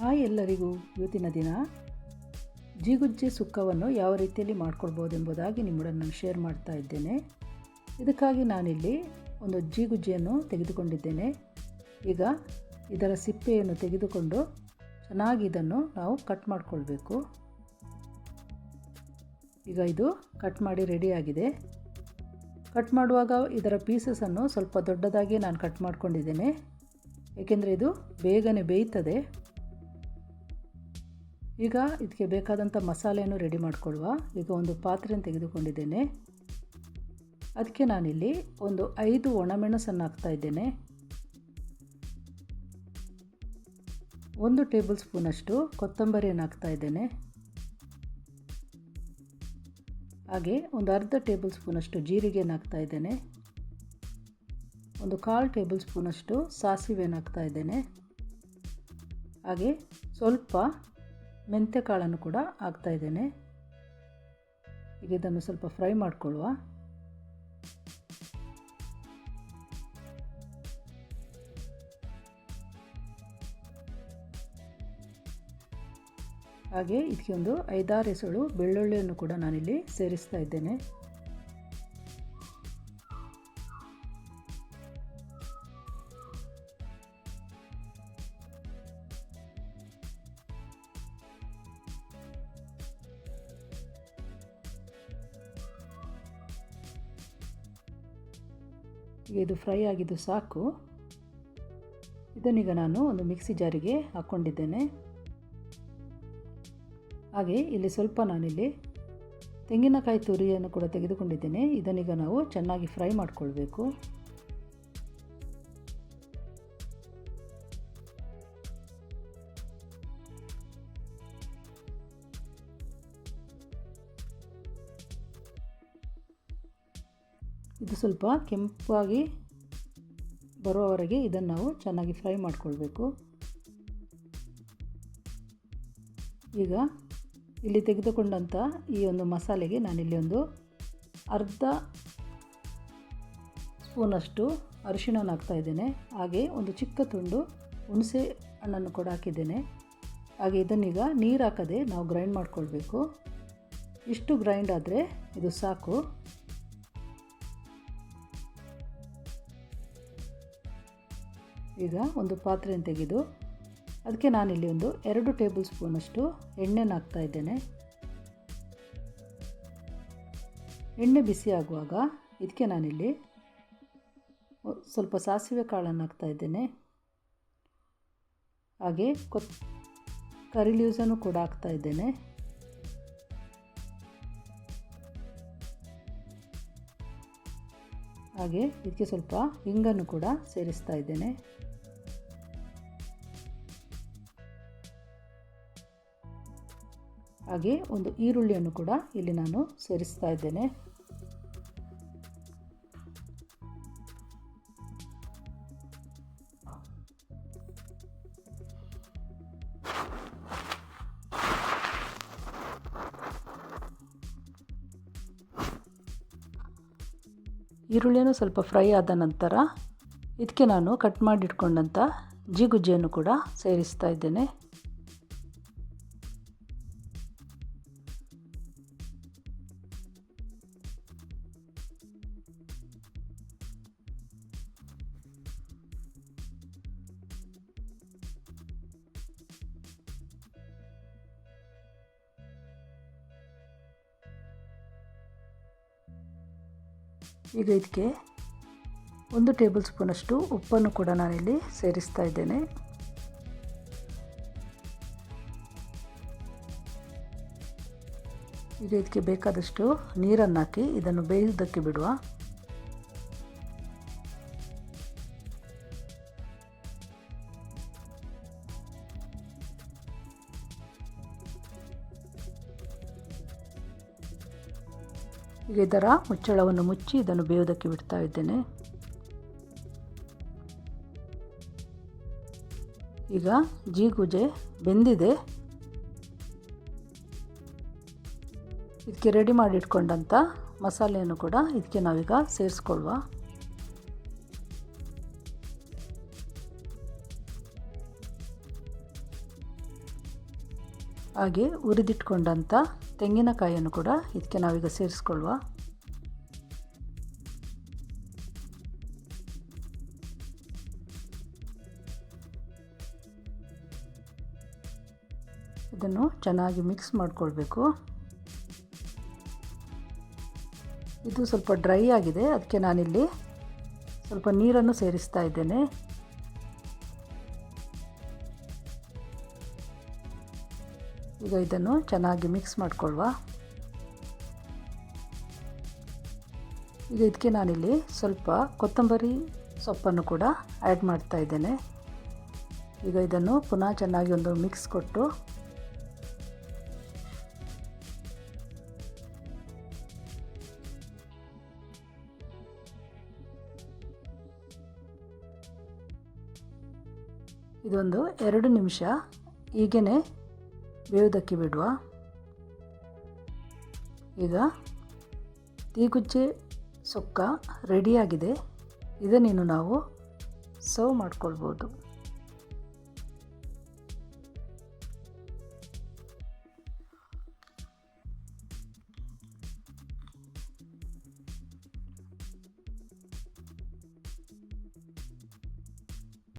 Hi ಎಲ್ಲರಿಗೂ ಇವತ್ತಿನ ದಿನ ಜೀಗುಜ್ಜೆ ಸುಕ್ಕವನ್ನು ಯಾವ ರೀತಿಯಲ್ಲಿ ಮಾಡ್ಕೊಳ್ಬೋದು ಎಂಬುದಾಗಿ ನಿಮ್ಮೊಡನೆ ನಾನು ಶೇರ್ ಮಾಡ್ತಾ ಇದ್ದೇನೆ. ಇದಕ್ಕಾಗಿ ನಾನಿಲ್ಲಿ ಒಂದು ಜೀಗುಜ್ಜಿಯನ್ನು ತೆಗೆದುಕೊಂಡಿದ್ದೇನೆ. ಈಗ ಇದರ ಸಿಪ್ಪೆಯನ್ನು ತೆಗೆದುಕೊಂಡು ಚೆನ್ನಾಗಿ ಇದನ್ನು ನಾವು ಕಟ್ ಮಾಡಿಕೊಳ್ಬೇಕು. ಈಗ ಇದು ಕಟ್ ಮಾಡಿ ರೆಡಿಯಾಗಿದೆ ಕಟ್ ಮಾಡುವಾಗ ಇದರ ಪೀಸಸನ್ನು ಸ್ವಲ್ಪ ದೊಡ್ಡದಾಗಿ ನಾನು ಕಟ್ ಮಾಡ್ಕೊಂಡಿದ್ದೇನೆ. ಏಕೆಂದರೆ ಇದು ಬೇಗನೆ ಬೇಯ್ತದೆ. ಈಗ ಇದಕ್ಕೆ ಬೇಕಾದಂಥ ಮಸಾಲೆಯನ್ನು ರೆಡಿ ಮಾಡಿಕೊಳ್ಳುವ ಈಗ ಒಂದು ಪಾತ್ರೆಯನ್ನು ತೆಗೆದುಕೊಂಡಿದ್ದೇನೆ. ಅದಕ್ಕೆ ನಾನಿಲ್ಲಿ ಒಂದು ಐದು ಒಣಮೆಣಸನ್ನು ಹಾಕ್ತಾ ಇದ್ದೇನೆ. ಒಂದು ಟೇಬಲ್ ಸ್ಪೂನಷ್ಟು ಕೊತ್ತಂಬರಿಯನ್ನು ಹಾಕ್ತಾ ಇದ್ದೇನೆ. ಹಾಗೆ ಒಂದು ಅರ್ಧ ಟೇಬಲ್ ಸ್ಪೂನಷ್ಟು ಜೀರಿಗೆಯನ್ನು ಹಾಕ್ತಾ ಇದ್ದೇನೆ. ಒಂದು ಕಾಲು ಟೇಬಲ್ ಸ್ಪೂನಷ್ಟು ಸಾಸಿವೆಯನ್ನು ಹಾಕ್ತಾ ಇದ್ದೇನೆ. ಹಾಗೆ ಸ್ವಲ್ಪ ಮೆಂತ್ಯ ಕಾಳನ್ನು ಕೂಡ ಹಾಕ್ತಾ ಇದ್ದೇನೆ. ಈಗ ಇದನ್ನು ಸ್ವಲ್ಪ ಫ್ರೈ ಮಾಡಿಕೊಳ್ಳುವ. ಹಾಗೆ ಇದಕ್ಕೆ ಒಂದು ಐದಾರು ಎಸಳು ಬೆಳ್ಳುಳ್ಳಿಯನ್ನು ಕೂಡ ನಾನಿಲ್ಲಿ ಸೇರಿಸ್ತಾ ಇದ್ದೇನೆ. ಇದು ಫ್ರೈ ಆಗಿದ್ದು ಸಾಕು. ಇದನ್ನೀಗ ನಾನು ಒಂದು ಮಿಕ್ಸಿ ಜಾರಿಗೆ ಹಾಕ್ಕೊಂಡಿದ್ದೇನೆ. ಹಾಗೆ ಇಲ್ಲಿ ಸ್ವಲ್ಪ ನಾನಿಲ್ಲಿ ತೆಂಗಿನಕಾಯಿ ತುರಿಯನ್ನು ಕೂಡ ತೆಗೆದುಕೊಂಡಿದ್ದೇನೆ. ಇದನ್ನೀಗ ನಾವು ಚೆನ್ನಾಗಿ ಫ್ರೈ ಮಾಡಿಕೊಳ್ಬೇಕು. ಇದು ಸ್ವಲ್ಪ ಕೆಂಪಾಗಿ ಬರುವವರೆಗೆ ಇದನ್ನು ನಾವು ಚೆನ್ನಾಗಿ ಫ್ರೈ ಮಾಡಿಕೊಳ್ಬೇಕು. ಈಗ ಇಲ್ಲಿ ತೆಗೆದುಕೊಂಡಂಥ ಈ ಒಂದು ಮಸಾಲೆಗೆ ನಾನಿಲ್ಲಿ ಒಂದು ಅರ್ಧ ಸ್ಪೂನಷ್ಟು ಅರಿಶಿಣವನ್ನು ಹಾಕ್ತಾ ಇದ್ದೇನೆ. ಹಾಗೆ ಒಂದು ಚಿಕ್ಕ ತುಂಡು ಹುಣಸೆ ಹಣ್ಣನ್ನು ಕೂಡ ಹಾಕಿದ್ದೇನೆ. ಹಾಗೆ ಇದನ್ನೀಗ ನೀರು ಹಾಕದೆ ನಾವು ಗ್ರೈಂಡ್ ಮಾಡಿಕೊಳ್ಬೇಕು. ಇಷ್ಟು ಗ್ರೈಂಡ್ ಆದರೆ ಇದು ಸಾಕು. ಈಗ ಒಂದು ಪಾತ್ರೆಯನ್ನು ತೆಗೆದು ಅದಕ್ಕೆ ನಾನಿಲ್ಲಿ ಒಂದು ಎರಡು ಟೇಬಲ್ ಸ್ಪೂನಷ್ಟು ಎಣ್ಣೆನ ಹಾಕ್ತಾ ಇದ್ದೇನೆ. ಎಣ್ಣೆ ಬಿಸಿ ಆಗುವಾಗ ಇದಕ್ಕೆ ನಾನಿಲ್ಲಿ ಸ್ವಲ್ಪ ಸಾಸಿವೆ ಕಾಳನ್ನು ಹಾಕ್ತಾ ಇದ್ದೇನೆ. ಹಾಗೆ ಕೊತ್, ಕರಿ ಲೀವ್ಸನ್ನು ಕೂಡ ಹಾಕ್ತಾ ಇದ್ದೇನೆ. ಹಾಗೆ ಇದಕ್ಕೆ ಸ್ವಲ್ಪ ಹಿಂಗನ್ನು ಕೂಡ ಸೇರಿಸ್ತಾ ಇದ್ದೇನೆ. ಹಾಗೆ ಒಂದು ಈರುಳ್ಳಿಯನ್ನು ಕೂಡ ಇಲ್ಲಿ ನಾನು ಸೇರಿಸ್ತಾ ಇದ್ದೇನೆ. ಈರುಳ್ಳಿಯನ್ನು ಸ್ವಲ್ಪ ಫ್ರೈ ಆದ ನಂತರ ಇದಕ್ಕೆ ನಾನು ಕಟ್ ಮಾಡಿಟ್ಕೊಂಡಂಥ ಜಿಗುಜ್ಜೆಯನ್ನು ಕೂಡ ಸೇರಿಸ್ತಾ ಇದ್ದೇನೆ. ಈಗ ಇದಕ್ಕೆ ಒಂದು ಟೇಬಲ್ ಸ್ಪೂನಷ್ಟು ಉಪ್ಪನ್ನು ಕೂಡ ನಾನಿಲ್ಲಿ ಸೇರಿಸ್ತಾ ಇದ್ದೇನೆ. ಈಗ ಇದಕ್ಕೆ ಬೇಕಾದಷ್ಟು ನೀರನ್ನು ಹಾಕಿ ಇದನ್ನು ಬೇಯುವುದಕ್ಕೆ ಬಿಡುವ ಇದರ ಮುಚ್ಚಳವನ್ನು ಮುಚ್ಚಿ ಇದನ್ನು ಬೇಯೋದಕ್ಕೆ ಬಿಡ್ತಾ ಇದ್ದೇನೆ. ಈಗ ಜೀಗುಜೆ ಬೆಂದಿದೆ. ಇದಕ್ಕೆ ರೆಡಿ ಮಾಡಿ ಇಟ್ಕೊಂಡಂಥ ಮಸಾಲೆಯನ್ನು ಕೂಡ ಇದಕ್ಕೆ ನಾವೀಗ ಸೇರಿಸ್ಕೊಳ್ಳುವ ಹಾಗೆ ಹುರಿದಿಟ್ಕೊಂಡಂಥ ತೆಂಗಿನಕಾಯಿಯನ್ನು ಕೂಡ ಇದಕ್ಕೆ ನಾವೀಗ ಸೇರಿಸ್ಕೊಳ್ಳುವ ಇದನ್ನು ಚೆನ್ನಾಗಿ ಮಿಕ್ಸ್ ಮಾಡಿಕೊಳ್ಬೇಕು. ಇದು ಸ್ವಲ್ಪ ಡ್ರೈ ಆಗಿದೆ, ಅದಕ್ಕೆ ನಾನಿಲ್ಲಿ ಸ್ವಲ್ಪ ನೀರನ್ನು ಸೇರಿಸ್ತಾ ಇದ್ದೇನೆ. ಈಗ ಇದನ್ನು ಚೆನ್ನಾಗಿ ಮಿಕ್ಸ್ ಮಾಡಿಕೊಳ್ಳುವ ಈಗ ಇದಕ್ಕೆ ನಾನಿಲ್ಲಿ ಸ್ವಲ್ಪ ಕೊತ್ತಂಬರಿ ಸೊಪ್ಪನ್ನು ಕೂಡ ಆ್ಯಡ್ ಮಾಡ್ತಾ ಇದ್ದೇನೆ. ಈಗ ಇದನ್ನು ಪುನಃ ಚೆನ್ನಾಗಿ ಒಂದು ಮಿಕ್ಸ್ ಕೊಟ್ಟು ಇದೊಂದು ಎರಡು ನಿಮಿಷ ಹೀಗೇ ಬೇಯೋದಕ್ಕೆ ಬಿಡುವ. ಈಗ ತೀಗುಜ್ಜೆ ಸೊಕ್ಕ ರೆಡಿಯಾಗಿದೆ ಇದನ್ನೇನು ನಾವು ಸರ್ವ್ ಮಾಡ್ಕೊಳ್ಬೋದು.